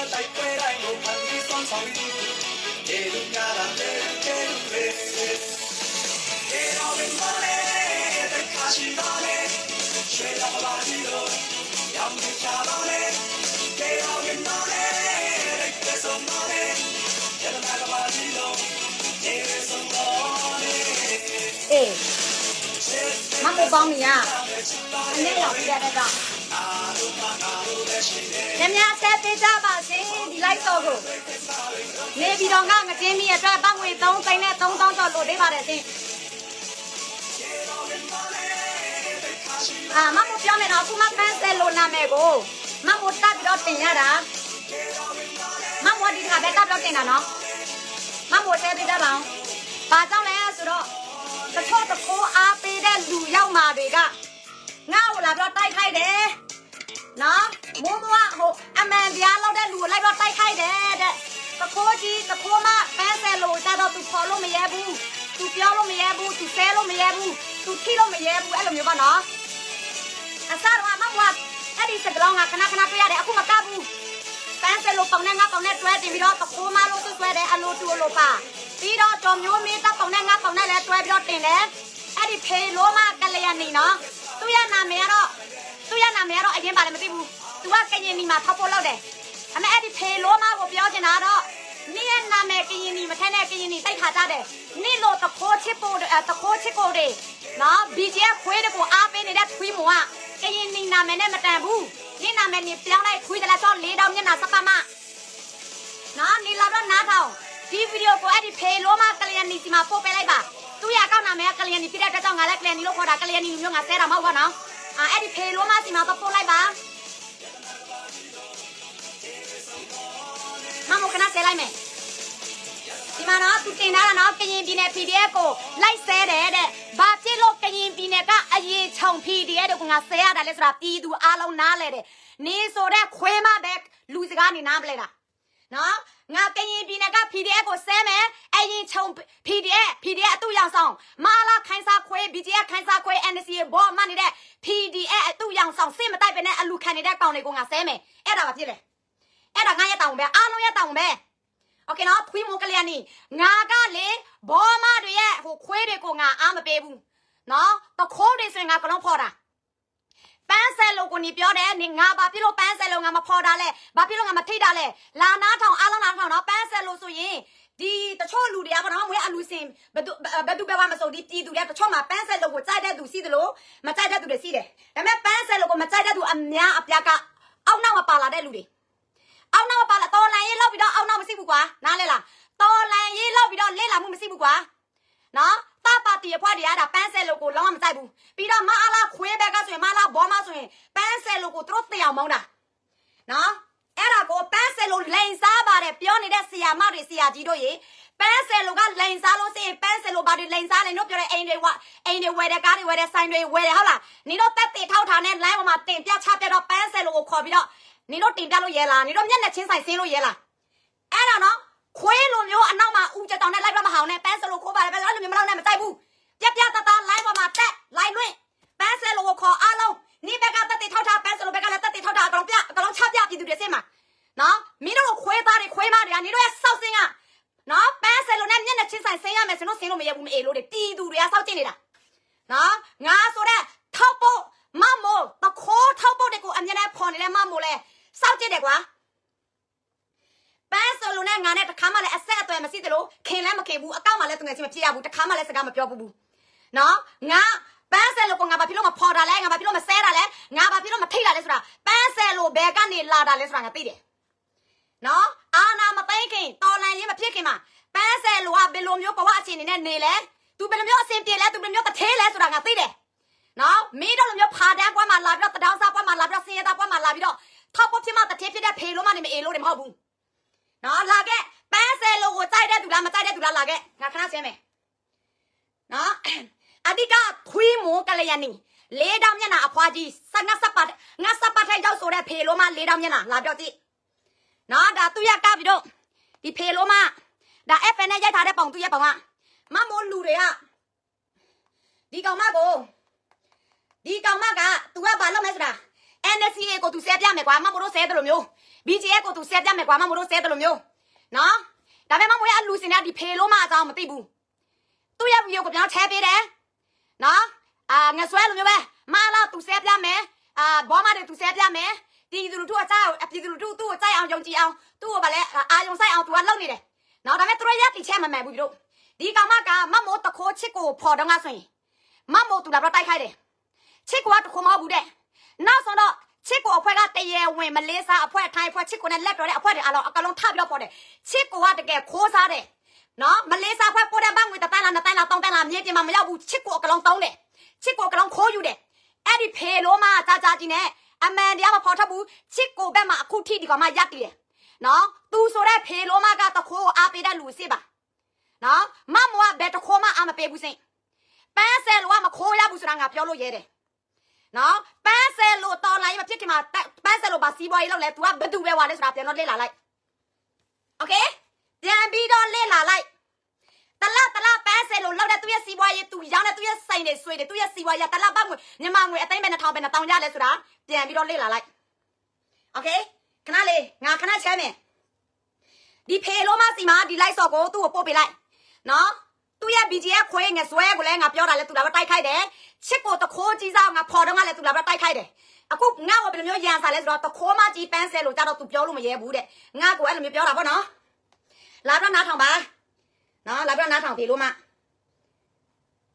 ရှိတယ်ရှုံးရှိရတိုက်ပွဲတိုင်းကိုဖန်ပြီးဆောင်ဆောင်ပြီးရေလူများလာတဲ့ကျေလူတွေရေတော်ဝင်မလေးတဲ့ခါရှိတော်လေးရွှေတော်ပါကြီးတို့ရောင်ချာတော်လေးရေတော်ဝင်မလေးတဲ့ဆုံးတော်လေးရတနာကပါကြီးတို့ရေဆုံးတော်လေးအေးမမပေါင်းမီอ่ะအနေရောက်ပြရတဲ့က ညမြဆက်ပေးကြပါရှင်ဒီလိုက်တော့ကိုနေပြီးတော့ငါငတင်းမီအတွက်တောင်းငွေ3သိန်းနဲ့3000ကျော်လိုပေးပါတယ်ရှင်အာမမပြောမယ်တော့ခုမှပန်းဆယ်လိုနာမယ်ကိုမမတက်ပြီးတော့တင်ရတာမမဒီခါပဲတက်ပြီးတော့တင်တာနော်မမဆဲပေးကြပါအောင်ဘာကြောင့်လဲဆိုတော့တချို့တခိုးအားပေးတဲ့လူရောက်มาတွေကငါ့ကိုလာပြီးတော့တိုက်ခိုက်တယ်နော် မိုးမွားဟိုအမှန်တရားလောက်တဲ့လူကိုလိုက်တော့တိုက်ခိုက်တယ်တဲ့တခိုးကြီးတခိုးမပန်းဆယ်လို့ကြတော့သူခေါ်လို့မရဲဘူးသူပြောလို့မရဲဘူးသူဆဲလို့မရဲဘူးသူထိလို့မရဲဘူးအဲ့လိုမျိုးပါနော်အစားတော့မမွားအဲ့ဒီစကလောင်းကခဏခဏတွေ့ရတယ်အခုမကဘူးပန်းစလို့ပုံနဲ့ငါပုံနဲ့တွဲတင်ပြီးတော့တခိုးမလို့တွဲတယ်အလိုတူလို့ပါပြီးတော့ကြော်မျိုးမင်းတပ်ပုံနဲ့ငါပုံနဲ့လည်းတွဲပြီးတော့တင်တယ်အဲ့ဒီဖေလိုမကလျာဏီနော်သူ့ရဲ့နာမည်ကတော့သူ့ရဲ့နာမည်ကတော့အရင်ပါလည်းမသိဘူး သူကကရင်နီမှာဖောက်ဖို့လောက်တယ်အမေအဲ့ဒီဖေလိုမကိုပြောချင်တာတော့နေ့ရဲ့နာမည်ကရင်နီမထဲနဲ့ကရင်နီတိုက်ခါကြတယ်နေ့လို့တခိုးချစ်ဖို့တခိုးချစ်ကိုတွေနော် BGF ခွေးတကိုအားပေးနေတဲ့ထွေးမောကကရင်နီနာမည်နဲ့မတန်ဘူးနေ့နာမည်နေပြောင်းလိုက်ခွေးတယ်လားဆိုလေးတောင်မျက်နှာစပတ်မနော်နေလာတော့နားထောင်ဒီဗီဒီယိုကိုအဲ့ဒီဖေလိုမကလျာဏီစီမှာပို့ပေးလိုက်ပါသူရအကောင့်နာမည်ကကလျာဏီဖြစ်တဲ့အတွက်ကြောင့်ငါလည်းကလျာဏီလို့ခေါ်တာကလျာဏီမျိုးငါဆဲတာမဟုတ်ဘူးနော်အာအဲ့ဒီဖေလိုမစီမှာတော့ပို့လိုက်ပါ မမခဏဆဲလိုက်မယ်ဒီမှာနော်သူတင်ထားတာနော်ကရင်ပြည်နယ် PDF ကိုလိုက်ဆဲတယ်တဲ့ဘာဖြစ်လို့ကရင်ပြည်နယ်ကအရေးချုံ PDF တို့ကငါဆဲရတာလဲဆိုတာပြည်သူအားလုံးနားလဲတယ်နေဆိုတဲ့ခွဲမပဲလူစကားနေနားမလဲတာနော်ငါကရင်ပြည်နယ်က PDF ကိုဆဲမယ်အရင်ချုံ PDF PDF အတူရောင်ဆောင်မာလာခိုင်းစားခွေး BGF ခိုင်းစားခွေး NC ဘောမနေတဲ့ PDF အတူရောင်ဆောင်စစ်မတိုက်ပဲနဲ့အလူခံနေတဲ့ကောင်တွေကိုငါဆဲမယ်အဲ့ဒါဘာဖြစ်လဲ အဲ့ဒါငါရဲ့တောင်းပဲအားလုံးရဲ့တောင်းပဲโอเคနော်ဖွေးမိုးကလျာဏီငါကလေဘောမတွေရဲ့ဟိုခွေးတွေကိုငါအားမပေးဘူးနော်တခိုးတွေဆိုရင်ငါကလုံးဖော်တာ ပန်းဆယ်လို့ကိုနေပြောတယ်နေငါဘာဖြစ်လို့ပန်းဆယ်လို့ငါမဖော်တာလဲဘာဖြစ်လို့ငါမထိတာလဲလာနာထောင်အားလုံးလာထောင်တော့ပန်းဆယ်လို့ဆိုရင်ဒီတချို့လူတွေကဘာမှမွေးအလူစင်ဘယ်သူဘယ်သူပဲမဆိုဒီပြည်သူတွေတချို့မှာပန်းဆယ်လို့ကိုကြိုက်တဲ့သူစီးတယ်လို့မကြိုက်တဲ့သူတွေစီးတယ်ဒါပေမဲ့ပန်းဆယ်လို့ကိုမကြိုက်တဲ့သူအများအပြားကအောက်နောက်မပါလာတဲ့လူတွေ အောက်နောက်မပါလာတော်လန်ရေးလောက်ပြီးတော့အောက်နောက်မရှိဘူးကွာနားလဲလားတော်လန်ရေးလောက်ပြီးတော့လေ့လာမှုမရှိဘူးကွာနော်တာပါတီအဖွားတွေကဒါပန်းဆယ်လို့ကိုလုံးဝမကြိုက်ဘူးပြီးတော့မအားလားခွေးဘက်ကဆိုရင်မအားလားဘောမဆိုရင်ပန်းဆယ်လို့ကိုသူတို့တရားမောင်းတာနော်အဲ့ဒါကိုပန်းဆယ်လို့လိန်စားပါတယ်ပြောနေတဲ့ဆီယာမတွေဆီယာကြီးတို့ရေပန်းဆယ်လို့ကလိန်စားလို့စရင်ပန်းဆယ်လို့ဘာတွေလိန်စားလဲတို့ပြောတဲ့အိမ်တွေဝအိမ်တွေဝယ်တဲ့ကားတွေဝယ်တဲ့ဆိုင်တွေဝယ်တယ်ဟုတ်လားနင်တို့တက်တေထောက်ထားနဲ့ line ပေါ်မှာတင်ပြချပြတော့ပန်းဆယ်လို့ကိုခေါ်ပြီးတော့ နင်တို့တင်ပြလို့ရဲလားနင်တို့မျက်နှာချင်းဆိုင်ဆင်းလို့ရဲလားအဲ့ဒါနော်ခွေးလိုမျိုးအနောက်မှာဦးကြတောင်နဲ့လိုက်တော့မဟောင်းနဲ့ပန်းစလိုခိုးပါတယ်ပန်းစလိုမျိုးမလောက်နဲ့မကြိုက်ဘူးပြပြတတ line ပေါ်မှာတက်လိုက်လွင့်ပန်းစလိုကိုခေါ်အားလုံးနိဘက်ကတက်တေထောက်ထားပန်းစလိုဘက်ကလည်းတက်တေထောက်ထားအကောင်ပြအကောင်ချပြပြည်သူတွေစင်မှာနော်မင်းတို့ခွေးသားတွေခွေးမတွေကနင်တို့ရဲ့စောက်စင်းကနော်ပန်းစလိုနဲ့မျက်နှာချင်းဆိုင်ဆင်းရမယ်ဆိုတော့ဆင်းလို့မရဘူးမအေးလို့တွေပြည်သူတွေကစောက်ကျင်နေတာနော်ငါဆိုတဲ့ထောက်ဖို့မမို့တခိုးထောက်ဖို့တွေကိုအမြဲတမ်းဖော်နေတဲ့မမို့လဲ စောက်ကျင်တယ်ကွာပန်းဆိုလို့နဲ့ငါနဲ့တခါမှလည်းအဆက်အသွယ်မရှိသလိုခင်လည်းမခင်ဘူးအကောက်မှလည်းတငယ်ချင်းမဖြစ်ရဘူးတခါမှလည်းစကားမပြောဘူးဘူးနော်ငါပန်းဆယ်လို့ကငါဘာဖြစ်လို့မဖော်တာလဲငါဘာဖြစ်လို့မဆဲတာလဲငါဘာဖြစ်လို့မထိတာလဲဆိုတာပန်းဆယ်လို့ဘယ်ကနေလာတာလဲဆိုတာငါသိတယ်နော်အာနာမသိခင်တော်လန်ရေးမဖြစ်ခင်မှာပန်းဆယ်လို့ကဘယ်လိုမျိုးဘဝအခြေအနေနဲ့နေလဲသူဘယ်လိုမျိုးအဆင်ပြေလဲသူဘယ်လိုမျိုးတသေးလဲဆိုတာငါသိတယ်နော်မင်းတို့လိုမျိုးဖာတန်းကွက်မှာလာပြီးတော့တဒေါင်းစားကွက်မှာလာပြီးတော့စင်ရတာကွက်မှာလာပြီးတော့ ထောက်ဖို့ဖြစ်မှတသေးဖြစ်တဲ့ဖေလို့မှနေမအေလို့တယ်မဟုတ်ဘူးနော်လာခဲ့ပန်းဆယ်လို့ကိုကြိုက်တဲ့သူလားမကြိုက်တဲ့သူလားလာခဲ့ငါခဏဆင်းမယ်နော်အဓိကခွေးမိုးကလျာဏီလေးတောင်မျက်နှာအဖွားကြီးစငါစပတ်ငါစပတ်ထိုက်ရောက်ဆိုတဲ့ဖေလိုမလေးတောင်မျက်နှာလာပြောကြည့်နော်ဒါသူရကပြီးတော့ဒီဖေလိုမဒါ FN နဲ့ရိုက်ထားတဲ့ပုံသူရဲ့ပုံကမမိုးလူတွေကဒီကောင်မကိုဒီကောင်မက तू ကဘာလုပ်လဲဆိုတာ NCA ကိုသူဆဲပြမယ်ကွာမမို့လို့ဆဲတယ်လို့မျိုး BGF ကိုသူဆဲပြမယ်ကွာမမို့လို့ဆဲတယ်လို့မျိုးနော်ဒါပေမဲ့မမို့ရအလူစင်တဲ့ဒီဖေလို့မအကြောင်းမသိဘူးသူ့ရဲ့ဗီဒီယိုကိုပြောင်းချဲပေးတယ်နော်အာငါဆွဲလိုမျိုးပဲမလာသူဆဲပြမယ်အာဘောမတွေသူဆဲပြမယ်ဒီသူတို့အကြောင်းအပြည်သူတို့သူ့ကိုကြိုက်အောင်ယုံကြည်အောင်သူ့ကိုဗလဲအာယုံဆိုင်အောင်သူကလုပ်နေတယ်နော်ဒါပေမဲ့သူတို့ရက်တိချဲမမှန်ဘူးတို့ဒီကောင်မကမမို့တခိုးချစ်ကိုဖော်တော့ငါဆိုရင်မမို့သူလာတော့တိုက်ခိုက်တယ်ချစ်ကွာတခုမဟုတ်ဘူးတဲ့ နောက်ဆုံးတော့ချစ်ကိုအဖွဲ့ကတရေဝင်မလေးစားအဖွဲ့ထိုင်းအဖွဲ့ချစ်ကိုနဲ့လက်တော်တဲ့အဖွဲ့တွေအလုံးအကလုံးထပ်ပြီးတော့ပေါ်တယ်ချစ်ကိုကတကယ်ခိုးစားတယ်နော်မလေးစားအဖွဲ့ပေါ်တဲ့ဘန်းငွေတစ်တိုင်းလားနှစ်တိုင်းလားသုံးတိုင်းလားမြေပြင်မှာမရောက်ဘူးချစ်ကိုအကလုံးသုံးတယ်ချစ်ကိုအကလုံးခိုးယူတယ်အဲ့ဒီဖေလို့မှကြာကြာကြီးနဲ့အမှန်တရားမဖော်ထုတ်ဘူးချစ်ကိုဘက်မှာအခုထိဒီကောင်မရက်တည်တယ်နော်သူဆိုတဲ့ဖေလို့မှကတခိုးကိုအားပေးတဲ့လူစစ်ပါနော်မမောကဘယ်တခိုးမှအားမပေးဘူးစိပန်းဆယ်လို့ကမခိုးရဘူးဆိုတာငါပြောလို့ရဲတယ် နော်ပန်းဆယ်လို့တော်လိုင်းမဖြစ်ခင်မှာတက်ပန်းဆယ်လို့ပါစီးပွားရေးလုပ်လဲ तू ကဘယ်သူပဲဝါလဲဆိုတာပြန်တော့လေ့လာလိုက်โอเคပြန်ပြီးတော့လေ့လာလိုက်တလားတလားပန်းဆယ်လို့လောက်တဲ့သူရဲ့စီးပွားရေး तू ရောင်းတဲ့သူရဲ့စိုင်တွေဆွေတွေသူရဲ့စီးပွားရေးတလားပတ်ငွေမြန်မာငွေအသိမ်းပဲ2000ပဲ1000ရလဲဆိုတာပြန်ပြီးတော့လေ့လာလိုက်โอเคခဏလေးငါခဏချမ်းမယ်ဒီဖေလို့မစီမာဒီလိုက်စော့ကိုသူ့ကိုပို့ပေးလိုက်နော် သူရဲ့ BGF ခွေးငဆွဲကိုလည်းငါပြောတာလဲသူလာပဲတိုက်ခိုက်တယ်ချစ်ကိုတခိုးကြီးစားငါဖော်တော့ငါလဲသူလာပဲတိုက်ခိုက်တယ်အခုငါ့ကိုဘယ်လိုမျိုးရန်စားလဲဆိုတော့တခိုးမကြီးပန်းဆဲလို့ကြတော့သူပြောလို့မရဲဘူးတဲ့ငါကိုအဲ့လိုမျိုးပြောတာပေါ့နော်လာတော့နားထောင်ပါနော်လာတော့နားထောင်ပြီလို့မ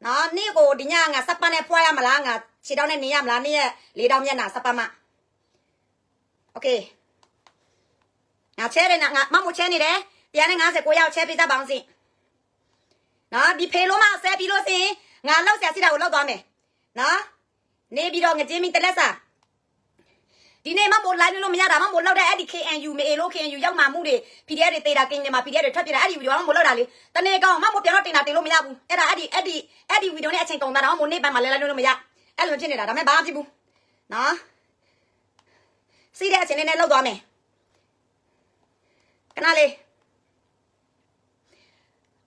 နော်နေ့ကိုဒီညငါစပ်ပတ်နဲ့ဖွာရမလားငါခြေတောင်းနဲ့နေရမလားနေ့ရဲ့လေးတောင်းမျက်နှာစပ်ပတ်မโอเคငါချဲတယ်ငါမမချဲနေတယ်159ရောက်ချဲပေးသားပါအောင်စီ နော်ဒီဖေလုံးမဆဲပြီးလို့စင်ငါလောက်ဆရာစီတာကိုလောက်သွားမယ်နော်နေပြီးတော့ငကြင်းမီတလက်စာဒီနေ့မမို့ live လို့မရတာမမို့လောက်တဲ့အဲ့ဒီ KNU မေလို့ KNU ရောက်မှမှုတွေ PDF တွေတေတာကင်းတွေမှာ PDF တွေထွက်ပြတာအဲ့ဒီဗီဒီယိုကမမို့လောက်တာလေတနေ့ကောင်မမို့ပြန်တော့တင်တာတင်လို့မရဘူးအဲ့ဒါအဲ့ဒီအဲ့ဒီအဲ့ဒီဗီဒီယိုနဲ့အချိန်ကုန်တာတော့မမို့နေ့ပိုင်းမှာလဲလဲလို့မရအဲ့လိုဖြစ်နေတာဒါပေမဲ့ဘာမှဖြစ်ဘူးနော်စီးတဲ့အချိန်လေးနဲ့လောက်သွားမယ်ခဏလေး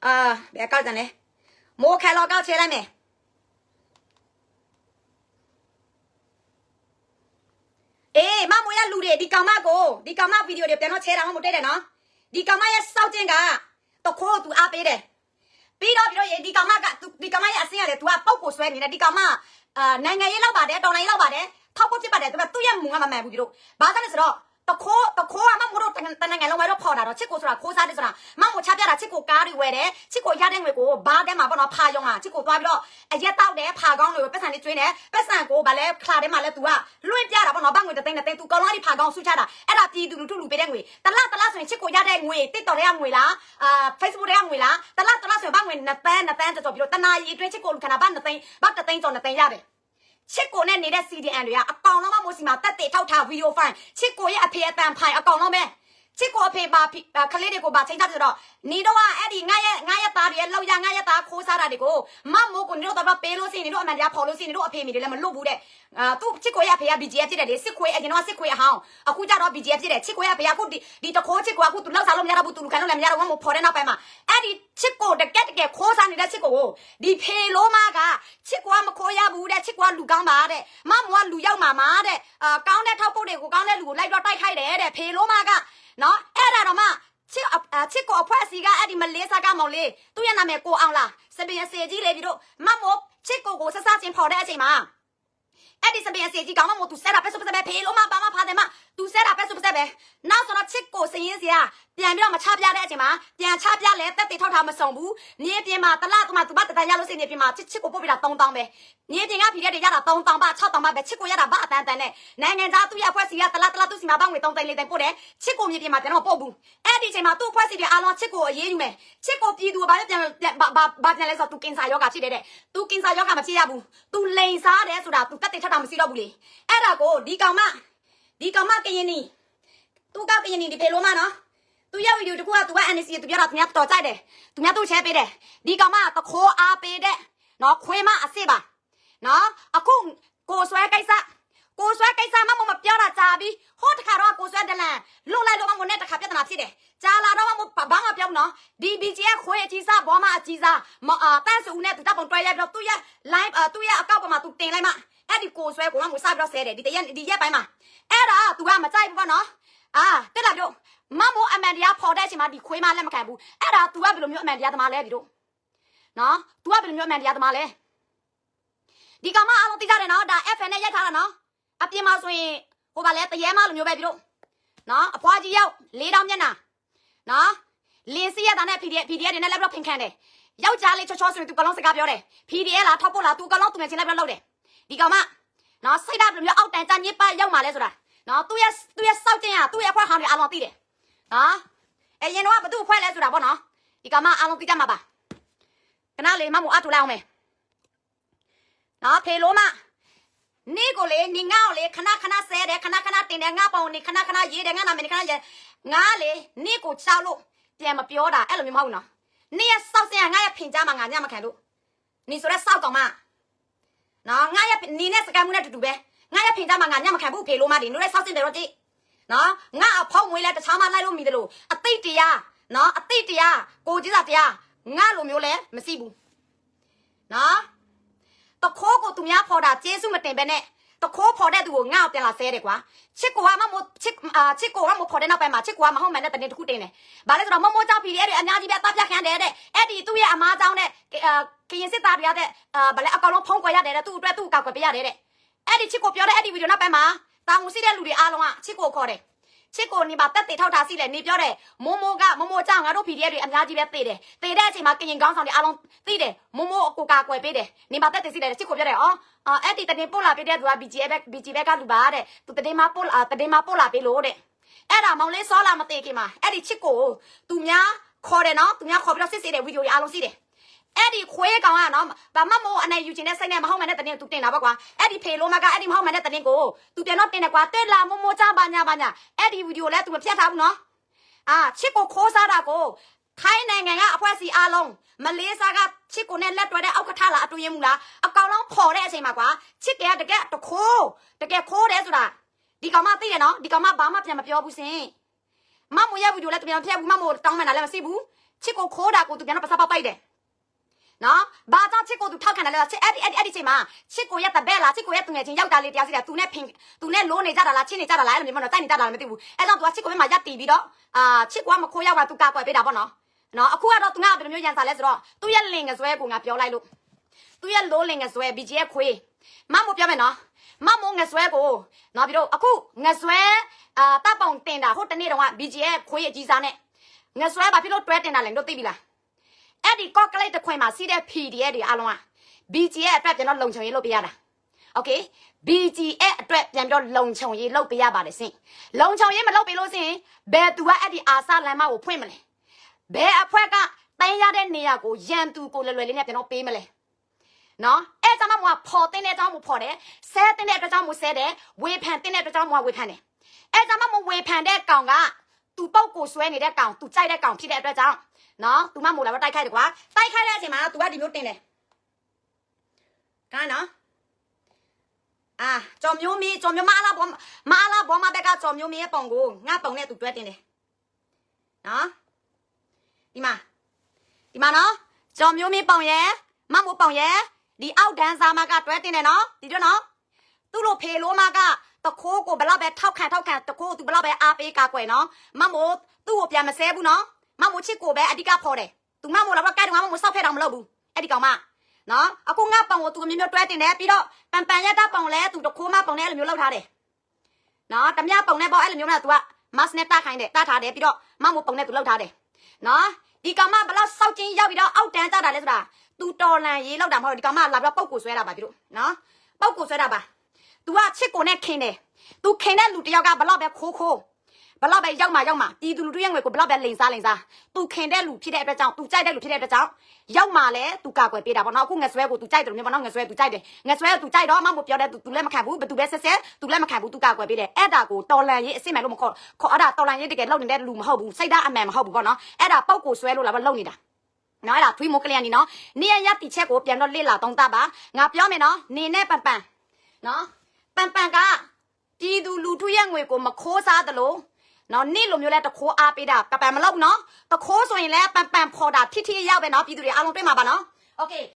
အာဘယ်ကောက်ကြလဲမိုးခဲလောကောက်ချဲလိုက်မယ်အေးမမိုးရလူတွေဒီကောင်မကိုဒီကောင်မဗီဒီယိုတွေပြန်တော့ချဲတာမှမဟုတ်တဲ့တယ်နော်ဒီကောင်မရဲ့စောက်ကျင်ကတခိုးသူအားပေးတယ်ပြီးတော့ပြီးတော့ဒီကောင်မကဒီကောင်မရဲ့အစင်းရတယ် तू ကပုတ်ကိုဆွဲနေတယ်ဒီကောင်မအာနိုင်ငံရေးလောက်ပါတယ်တော်လိုင်းရေးလောက်ပါတယ်ထောက်ဖို့ဖြစ်ပါတယ်ဒါပေမဲ့သူ့ရဲ့မူကမမှန်ဘူးဒီတို့ဘာကြောင့်လဲဆိုတော့ တခိုးတခိုးကမမို့တော့တနိုင်ငံလုံးဝတော့ဖော်တာတော့ချစ်ကိုဆိုတာခိုးစားတယ်ဆိုတာမမို့ချပြတာချစ်ကိုကားတွေဝယ်တယ်ချစ်ကိုရတဲ့ငွေကိုဘားထဲမှာပေါ့နော်ဖာယုံอ่ะချစ်ကိုသွားပြီးတော့အရက်တောက်တယ်ဖာကောင်းတွေပတ်စံတွေကျွေးတယ်ပတ်စံကိုဗာလဲခလာထဲမှာလဲ तू ကလွင့်ပြတာပေါ့နော်ဘငွေတသိန်းတသိန်း तू ကောင်းလာဒီဖာကောင်းဆုချတာအဲ့ဒါပြည်သူလူထုလူပေးတဲ့ငွေတလားတလားဆိုရင်ချစ်ကိုရတဲ့ငွေတစ်တော်တဲ့ငွေလားအာ Facebook တဲ့ငွေလားတလားတလားဆိုရင်ဘငွေ2တန်း2တန်းတော်ပြီးတော့တနာရီအတွင်းချစ်ကိုလူခဏဘာ2သိန်းဘာ2သိန်းကျော်2သိန်းရတယ် ချစ်ကိုနဲ့နေတဲ့ CDN တွေကအကောင်လုံးမမိုးစီမှာတက်တဲ့ထောက်ထားဗီဒီယိုဖိုင်ချစ်ကိုရဲ့အဖေအတန်ဖိုင်အကောင်လုံးပဲ ချစ်ကိုအဖေပါခလေးတွေကိုပါချိန်ထားပြီးတော့နေတော့အဲ့ဒီငါရဲ့ငါရဲ့သားတွေရဲ့လောက်ရငါရဲ့သားခိုးစားတာတွေကိုမမိုးကိုနေတော့တော့ပေးလို့စီနေတော့အမှန်တရားဖော်လို့စီနေတော့အဖေမိတွေလည်းမလွတ်ဘူးတဲ့အာသူချစ်ကိုရဲ့အဖေက BGF ဖြစ်တယ်လေစစ်ခွေအရင်တော့စစ်ခွေအဟောင်းအခုကျတော့ BGF ဖြစ်တယ်ချစ်ကိုရဲ့အဖေကအခုဒီဒီတခိုးချစ်ကိုအခုသူလောက်စားလို့မရတော့ဘူးသူလူခံလို့လည်းမရတော့ဘူးမဖော်တဲ့နောက်ပိုင်းမှာအဲ့ဒီချစ်ကိုတကက်တကယ်ခိုးစားနေတဲ့ချစ်ကိုဒီဖေလို့မကချစ်ကိုကမခိုးရဘူးတဲ့ချစ်ကိုကလူကောင်းပါတဲ့မမိုးကလူရောက်မှာမှာတဲ့အာကောင်းတဲ့ထောက်ပုတ်တွေကိုကောင်းတဲ့လူကိုလိုက်တော့တိုက်ခိုက်တယ်တဲ့ဖေလို့မက နော်အဲ့ဒါတော့မှချစ်အချစ်ကိုအဖွဲစီကအဲ့ဒီမလေးစားကမောင်လေးသူ့ရဲ့နာမည်ကိုအောင်လားစပင်စေကြီးလေဒီတို့မမိုးချစ်ကိုကိုဆဆချင်းဖော်တဲ့အချိန်မှာအဲ့ဒီစပင်စေကြီးကောင်မမို့သူဆဲတာပဲဆိုပစပဲဖေးလုံးမပါမဖာတယ်မ သူဆဲတာပဲဆိုပစပဲနောက်ဆိုတော့ချစ်ကိုစရင်စရာပြန်ပြီးတော့မချပြတဲ့အချိန်မှာပြန်ချပြလဲတက်တေထောက်ထားမစုံဘူးမြေပြင်မှာတလားတမသူမတတန်ရလို့စိနေပြင်မှာချစ်ချစ်ကိုပို့ပြတာ3000ပဲမြေပြင်ကဖီရက်တွေရတာ3000ပါ6000ပါပဲချစ်ကိုရတာဘာအတန်တန်နဲ့နိုင်ငံသားသူ့ရအဖွဲ့စီကတလားတလားသူ့စီမှာပေါငွေ3သိန်း4သိန်းပို့တယ်ချစ်ကိုမြေပြင်မှာပြန်တော့ပို့ဘူးအဲ့ဒီအချိန်မှာသူ့အဖွဲ့စီတွေအားလုံးချစ်ကိုအရေးယူမယ်ချစ်ကိုပြည်သူကဘာလဲပြန်ပြန်ဘာဘာပြန်လဲဆိုတော့သူကင်ဆာယောဂဖြစ်တယ်တဲ့သူကင်ဆာယောဂမဖြစ်ရဘူးသူလိန်စားတယ်ဆိုတာသူတက်တေထောက်တာမရှိတော့ဘူးလေအဲ့ဒါကိုဒီကောင်မ ဒီကောင်မကရင်နီသူကကရင်နီဒီဖေလို့မနော်သူရောက်ဗီဒီယိုတခုကသူက NC သူပြောတာသူများတော်ကြိုက်တယ်သူများသူ့ချဲပေးတယ်ဒီကောင်မတခိုးအားပေးတဲ့နော်ခွေးမအစ်စ်ပါနော်အခုကိုဆွဲကိစ္စကိုဆွဲကိစ္စမမမပြောတာကြာပြီဟိုတခါတော့ကိုဆွဲဒလန်လွတ်လိုက်လို့မမနဲ့တခါပြဿနာဖြစ်တယ်ကြာလာတော့မဘာမှပြောဘူးနော်နော်ဒီ BGF ခွေးအကြီးစားဘောမအကြီးစားမအာတန်းစုနဲ့သူတပ်ပုံတွဲရိုက်ပြီးတော့သူ့ရဲ့ live အာသူ့ရဲ့အကောက်ပေါ်မှာသူတင်လိုက်မှအဲ့ဒီကိုဆွဲကိုကငွေစားပြီးတော့ဆဲတယ်ဒီတရက်ဒီရက်ပိုင်းမှာ အဲ့ဒါ तू ကမကြိုက်ဘူးပေါ့နော်အာတက်လာတို့မမိုးအမန်တရားဖော်တဲ့အချိန်မှာဒီခွေးမလက်မခံဘူးအဲ့ဒါ तू ကဘယ်လိုမျိုးအမန်တရားသမားလဲဒီတို့နော် तू ကဘယ်လိုမျိုးအမန်တရားသမားလဲဒီကောင်မအားလုံးသိကြတယ်နော်ဒါ FN နဲ့ရိုက်ထားတာနော်အပြင်မှာဆိုရင်ဟိုကလည်းတရေမလိုမျိုးပဲဒီတို့နော်အဖွားကြီးရောက်လေးတောင်မျက်နှာနော်လင်းစီရတာနဲ့ PDF PDF တွေနဲ့လည်းပြီးတော့ဖင်ခံတယ်ယောက်ျားလေးချောချောဆိုရင် तू ကလုံးစကားပြောတယ် PDF လားထောက်ဖို့လား तू ကလုံးသူငယ်ချင်းလည်းပြီးတော့လုပ်တယ်ဒီကောင်မနော်စိတ်ဓာတ်ဘယ်လိုမျိုးအောက်တန်ကြညစ်ပတ်ရောက်มาလဲဆိုတာ နော်သူ့ရဲ့သူ့ရဲ့စောက်တင်ရသူ့ရဲ့အဖွားဟောင်းတွေအားလုံးသိတယ်နော်အဲရင်တော့ကဘသူ့အဖွဲလဲဆိုတာပေါ့နော်ဒီကောင်မအားလုံးသိကြမှာပါခဏလေးမမို့အထူလိုက်အောင်မယ်နော်ဖေလို့မနေကိုလေနေငါ့ကိုလေခဏခဏဆဲတယ်ခဏခဏတင်တယ်ငါပုံနေခဏခဏရေးတယ်ငါနာမည်နေခဏရေးငါလေနေကိုချောက်လို့ပြန်မပြောတာအဲ့လိုမျိုးမဟုတ်ဘူးနော်နေရစောက်စင်ငါရဖင်ကြမှာငါညမခံလို့နေဆိုရက်စောက်ကောင်မနော်ငါရနေနဲ့စကမ်းမှုနဲ့တူတူပဲ ငါရဖင်ကြမှာငါညမခံဘူးဖေလို့မဒီနိုရဲစောက်စင်တယ်တော့ကြည့်နော်ငါအဖောက်မွေးလဲတခြားမလိုက်လို့မိတယ်လို့အသိတရားနော်အသိတရားကိုကြီးစားတရားငါလိုမျိုးလဲမရှိဘူးနော်တခိုးကိုသူများဖော်တာကျေးဇူးမတင်ပဲနဲ့တခိုးဖော်တဲ့သူကိုငါ့ကိုပြန်လာဆဲတယ်ကွာချစ်ကိုကမမို့ချစ်အာချစ်ကိုကမဖော်တဲ့နောက်ပိုင်းမှာချစ်ကိုကမဟုတ်မှန်တဲ့တနေ့တစ်ခုတင်တယ်ဘာလဲဆိုတော့မမို့ကြောင့် PDF တွေအများကြီးပဲတပ်ပြတ်ခံတယ်တဲ့အဲ့ဒီသူ့ရဲ့အမားကြောင့်တဲ့အာကရင်စစ်သားတွေရတဲ့အာဘာလဲအကောင်လုံးဖုံးကွယ်ရတယ်တဲ့သူ့အတွက်သူ့ကောက်ကွယ်ပေးရတယ်တဲ့ အဲ့ဒီချစ်ကိုပြောတဲ့အဲ့ဒီဗီဒီယိုနောက်ပိုင်းမှာတာဝန်ရှိတဲ့လူတွေအားလုံးကချစ်ကိုခေါ်တယ်ချစ်ကိုနေပါတက်တေထောက်တာစီလေနေပြောတယ်မိုးမိုးကမိုးမိုးကြောင့်ငါတို့ PDF တွေအများကြီးပဲသေတယ်သေတဲ့အချိန်မှာကရင်ကောင်းဆောင်တွေအားလုံးသိတယ်မိုးမိုးအကိုကာကွယ်ပေးတယ်နေပါတက်တေစီလေချစ်ကိုပြောတယ်အော်အာအဲ့ဒီတတင်ပို့လာပေးတဲ့သူက BGF ပဲ BGF ကလူပါတဲ့သူတတင်မပို့လာတတင်မပို့လာပေးလို့တဲ့အဲ့ဒါမောင်လေးစောလာမသိခင်မှာအဲ့ဒီချစ်ကိုသူများခေါ်တယ်နော်သူများခေါ်ပြီးတော့စစ်စစ်တဲ့ဗီဒီယိုတွေအားလုံးစီးတယ် အဲ့ဒီခွေးကောင်ကနော်ဘာမှမဟုတ်အနေယူချင်တဲ့စိတ်နဲ့မဟုတ်မှန်တဲ့တတင်းသူတင်တာပေါ့ကွာအဲ့ဒီဖေလိုမကအဲ့ဒီမဟုတ်မှန်တဲ့တတင်းကိုသူတင်တော့တင်တယ်ကွာတက်လာမမိုးချပါညာပါညာအဲ့ဒီဗီဒီယိုလဲသူမဖြတ်ထားဘူးနော်အာချစ်ကိုခိုးစားတာကိုခိုင်းနိုင်ငံကအဖွဲစီအားလုံးမလေးစားကချစ်ကိုနဲ့လက်တွဲတဲ့အောက်ကထလာအတူရင်မူလားအကောင်လုံးခေါ်တဲ့အချိန်မှာကွာချစ်ကတကယ်တခိုးတကယ်ခိုးတယ်ဆိုတာဒီကောင်မသိတယ်နော်ဒီကောင်မဘာမှပြန်မပြောဘူးစင်မမိုးရဲ့ဗီဒီယိုလဲသူပြန်မဖြတ်ဘူးမမိုးတောင်းမှန်တာလည်းမရှိဘူးချစ်ကိုခိုးတာကိုသူပြန်တော့ပစပေါက်ပိုက်တယ် နော်ဘာကြောင့်ချစ်ကိုသူထောက်ခံတယ်လဲချစ်အဲ့ဒီအဲ့ဒီအဲ့ဒီချိန်မှာချစ်ကိုရဲ့တပည့်လားချစ်ကိုရဲ့သူငယ်ချင်းယောက်ျားလေးတရားစီတာသူနဲ့ဖင်သူနဲ့လိုးနေကြတာလားချစ်နေကြတာလားအဲ့လိုမျိုးမနော်တိုက်နေကြတာလားမသိဘူးအဲ့ကြောင့်သူကချစ်ကိုဘက်မှာရပ်တီးပြီးတော့အာချစ်ကိုကမခိုးရောက်တာသူကာကွယ်ပေးတာပေါ့နော်နော်အခုကတော့သူကဘယ်လိုမျိုးရန်စာလဲဆိုတော့သူ့ရဲ့လင်ငဆွဲကိုငါပြောလိုက်လို့သူ့ရဲ့လိုးလင်ငဆွဲ BGF ခွေးမမို့ပြောမယ်နော်မမို့ငဆွဲကိုနော်ပြီးတော့အခုငဆွဲအာတပ်ပုံတင်တာဟိုတနေ့တုန်းက BGF ခွေးရဲ့ကြီးစားနဲ့ငဆွဲဘာဖြစ်လို့တွဲတင်တာလဲတို့သိပြီလား အဲ့ဒီကော့ကလိတ်တစ်ခွင်မှာစီးတဲ့ PDF တွေအားလုံးက BGF အတွက်ပြန်တော့လုံခြုံရေးလုပ်ပေးရတာ။ Okay BGF အတွက်ပြန်ပြီးတော့လုံခြုံရေးလုပ်ပေးရပါတယ်စင်။လုံခြုံရေးမလုပ်ပေးလို့စင်ဘယ်သူကအဲ့ဒီအာဆာလမ်းမကိုဖွင့်မလဲ။ဘယ်အဖွဲ့ကတိုင်းရတဲ့နေရာကိုရန်သူကိုလွယ်လွယ်လေးနဲ့ပြန်တော့ပေးမလဲ။နော်အဲ့ကြောင့်မှမဖော်တဲ့တဲ့ကြောင့်မဖော်တယ်ဆဲတဲ့တဲ့အတွက်ကြောင့်မဆဲတယ်ဝေဖန်တဲ့တဲ့အတွက်ကြောင့်မဝေဖန်တယ်အဲ့ကြောင့်မှမဝေဖန်တဲ့ကောင်ကသူပုတ်ကိုဆွဲနေတဲ့ကောင်သူကြိုက်တဲ့ကောင်ဖြစ်တဲ့အတွက်ကြောင့် နော်သူမမို့လာတော့တိုက်ခိုက်တယ်ကွာတိုက်ခိုက်တဲ့အချိန်မှာ तू ကဒီမျိုးတင်တယ်ကားနော်အာကြော်မျိုးမီကြော်မျိုးမအားလားဘောမအားလားဘောမဘက်ကကြော်မျိုးမီရဲ့ပုံကိုငါပုံနဲ့ तू တွဲတင်တယ်နော်ဒီမှာဒီမှာနော်ကြော်မျိုးမီပုံရဲ့မမို့ပုံရဲ့ဒီအောက်ဒန်းစာမကတွဲတင်တယ်နော်ဒီတော့နော်သူ့လိုဖေလို့မကတခိုးကိုဘလောက်ပဲထောက်ခံထောက်ခံတခိုးသူဘလောက်ပဲအားပေးကာကွယ်နော်မမို့သူ့ကိုပြန်မဆဲဘူးနော် မမို့ချစ်ကိုပဲအဓိကဖော်တယ်သူမမို့လာတော့ကိုက်တော့မမို့ဆောက်ဖက်တော့မလုပ်ဘူးအဲ့ဒီကောင်မနော်အခုငါပေါင်ကိုသူမျိုးမျိုးတွဲတင်တယ်ပြီးတော့ပန်ပန်ရတာပေါင်လဲသူတခိုးမပေါင်လဲအဲ့လိုမျိုးလောက်ထားတယ်နော်တမရပေါင်နဲ့ပေါ့အဲ့လိုမျိုးနဲ့သူကမတ်နဲ့တခိုင်းတယ်တထားတယ်ပြီးတော့မမို့ပေါင်နဲ့သူလောက်ထားတယ်နော်ဒီကောင်မဘလောက်စောက်ချင်းရောက်ပြီးတော့အောက်တန်းကြတာလဲဆိုတာသူတော်လန်ရေးလောက်တာမဟုတ်ဒီကောင်မလာပြီးတော့ပုတ်ကိုဆွဲတာပါပြီတို့နော်ပုတ်ကိုဆွဲတာပါ तू ကချစ်ကိုနဲ့ခင်တယ် तू ခင်တဲ့လူတယောက်ကဘလောက်ပဲခိုးခိုး ဘလောက်ပဲရောက်မှရောက်မှတီသူလူတို့ရဲ့ငွေကိုဘလောက်ပဲလိန်စားလိန်စားသူခင်တဲ့လူဖြစ်တဲ့အတွက်ကြောင့်သူကြိုက်တဲ့လူဖြစ်တဲ့အတွက်ကြောင့်ရောက်မှလည်းသူကာကွယ်ပေးတာပေါ့နော်အခုငဆွဲကိုသူကြိုက်တယ်လို့မျိုးပေါ့နော်ငဆွဲသူကြိုက်တယ်ငဆွဲကိုသူကြိုက်တော့မမပြောတဲ့သူသူလည်းမခံဘူးဘသူပဲဆက်ဆက်သူလည်းမခံဘူးသူကာကွယ်ပေးတယ်အဲ့ဒါကိုတော်လန်ရေးအစ်စ်မယ်လို့မခေါ်ခေါ်အဲ့ဒါတော်လန်ရေးတကယ်လောက်နေတဲ့လူမဟုတ်ဘူးစိတ်ဓာတ်အမှန်မဟုတ်ဘူးပေါ့နော်အဲ့ဒါပောက်ကိုဆွဲလို့လာပဲလုံနေတာနော်အဲ့ဒါထွေးမိုးကလျန်နီနော်နေရရတီချက်ကိုပြန်တော့လေ့လာသုံးသပ်ပါငါပြောမယ်နော်နေနဲ့ပန်ပန်နော်ပန်ပန်ကပြည်သူလူထုရဲ့ငွေကိုမခိုးစားသလို နော်နေ့လိုမျိုးလဲတခိုးအားပေးတာပပံမလုပ်နော်တခိုးဆိုရင်လဲပန်ပန်ဖော်တာထိထိရောက်ပဲနော်ပြည်သူတွေအားလုံးတွေ့မှာပါနော်โอเค